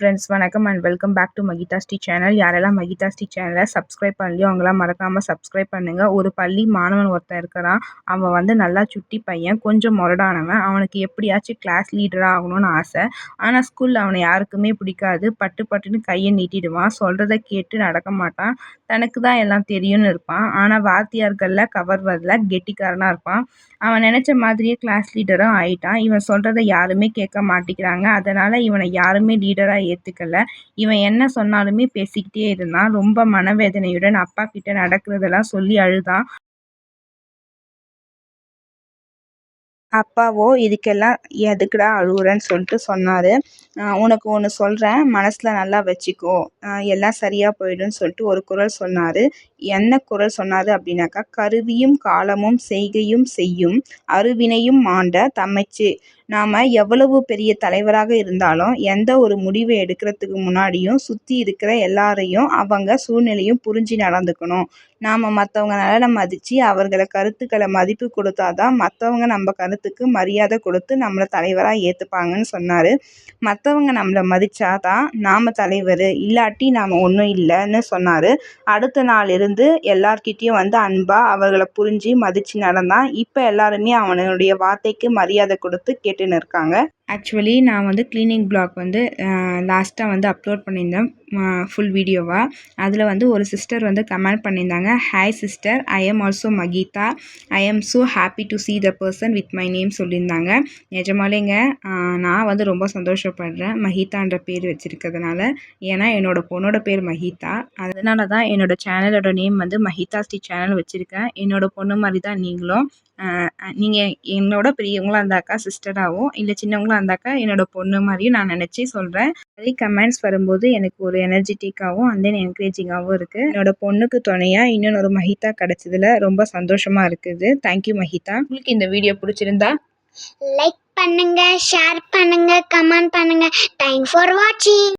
Friends வணக்கம் and welcome back to Mahitha Sri channel யாரெல்லாம் மகிதா ஸ்ரீ சேனலை சப்ஸ்கிரைப் பண்ணலையோ அவங்களாம் மறக்காமல் சப்ஸ்கிரைப் பண்ணுங்கள் ஒரு பள்ளி மாணவன் ஒருத்தன் இருக்கிறான். அவன் வந்து நல்லா சுட்டி பையன் கொஞ்சம் முரடானவன். அவனுக்கு எப்படியாச்சும் கிளாஸ் லீடராக ஆகணும்னு ஆசை. ஆனால் ஸ்கூலில் அவனை யாருக்குமே பிடிக்காது. பட்டு பட்டுன்னு கையை நீட்டிடுவான். சொல்கிறத கேட்டு நடக்க மாட்டான். தனக்கு தான் எல்லாம் தெரியும்னு இருப்பான். ஆனால் வாத்தியார்களில் கவர்வதில் கெட்டிக்காரனாக இருப்பான். அவன் நினச்ச மாதிரியே கிளாஸ் லீடரும் ஆயிட்டான். இவன் சொல்கிறத யாருமே கேட்க மாட்டேங்கிறாங்க. அதனால் இவனை யாருமே லீடராக ஏற்றுக்கல இவன் என்ன சொன்னாலுமே பேசிக்கிட்டே இருந்தான். ரொம்ப மனவேதனையுடன் அப்பா கிட்ட நடக்கிறதெல்லாம் சொல்லி அழுதான். அப்பாவோ இதுக்கெல்லாம் எதுக்குடா அழுகுறன்னு சொல்லிட்டு சொன்னார். உனக்கு ஒன்று சொல்கிறேன் மனசில் நல்லா வச்சுக்கோ. எல்லாம் சரியாக போயிடும்னு சொல்லிட்டு ஒரு குரல் சொன்னார். என்ன குரல் சொன்னார் அப்படின்னாக்கா கருவியும் காலமும் செய்கையும் செய்யும். அருவினையும் மாண்ட தமைச்சு. நாம் எவ்வளவு பெரிய தலைவராக இருந்தாலும் எந்த ஒரு முடிவை எடுக்கிறதுக்கு முன்னாடியும் சுற்றி இருக்கிற எல்லாரையும் அவங்க சூழ்நிலையும் புரிஞ்சு நடந்துக்கணும். நாம் மற்றவங்க நலனை மதித்து அவர்களை கருத்துக்களை மதிப்பு கொடுத்தா தான் மற்றவங்க நம்ம கருத்துக்கு மரியாதை கொடுத்து நம்மளை தலைவராக ஏற்றுப்பாங்கன்னு சொன்னார். மற்றவங்க நம்மளை மதித்தா தான் நாம் தலைவர் இல்லாட்டி நாம் ஒன்றும் இல்லைன்னு சொன்னார். அடுத்த நாள் இருந்து எல்லார்கிட்டேயும் வந்து அன்பாக அவர்களை புரிஞ்சு மதித்து நடந்தான். இப்போ எல்லாருமே அவனுடைய வார்த்தைக்கு மரியாதை கொடுத்து கேட்டுன்னு இருக்காங்க. ஆக்சுவலி நான் வந்து க்ளீனிங் ப்ளாக் வந்து லாஸ்ட்டாக வந்து அப்லோட் பண்ணியிருந்தேன் ஃபுல் வீடியோவாக அதில் வந்து ஒரு சிஸ்டர் வந்து கமெண்ட் பண்ணியிருந்தாங்க hi sister I am also Maheetha I am so happy to see the person with my name சொல்லியிருந்தாங்க. நிஜமாலேங்க நான் வந்து ரொம்ப சந்தோஷப்படுறேன் மஹிதான்ற பேர் வச்சுருக்கிறதுனால. ஏன்னா என்னோடய பொண்ணோட பேர் மஹிதா அதனால தான் என்னோடய சேனலோட நேம் வந்து மஹிதா ஸ்ரீ சேனல் வச்சுருக்கேன். என்னோடய பொண்ணு மாதிரி தான் நீங்களும் நீங்கள் என்னோட பெரியவங்களா இருந்தாக்கா சிஸ்டராகவும் இல்லை சின்னவங்களாக இருந்தாக்கா என்னோட பொண்ணு மாதிரியும் நான் நினச்சி சொல்கிறேன் அதே கமெண்ட்ஸ் வரும்போது எனக்கு ஒரு எனர்ஜெட்டிக்காகவும் அந்த என்கரேஜிங்காகவும் இருக்குது என்னோட பொண்ணுக்கு துணையாக இன்னொரு மஹிதா கிடச்சதுல ரொம்ப சந்தோஷமாக இருக்குது. தேங்க்யூ மஹிதா உங்களுக்கு இந்த வீடியோ பிடிச்சிருந்தா? லைக் பண்ணுங்க ஷேர் பண்ணுங்க கமெண்ட் பண்ணுங்க. தேங்க்ஸ் ஃபார் வாட்சிங்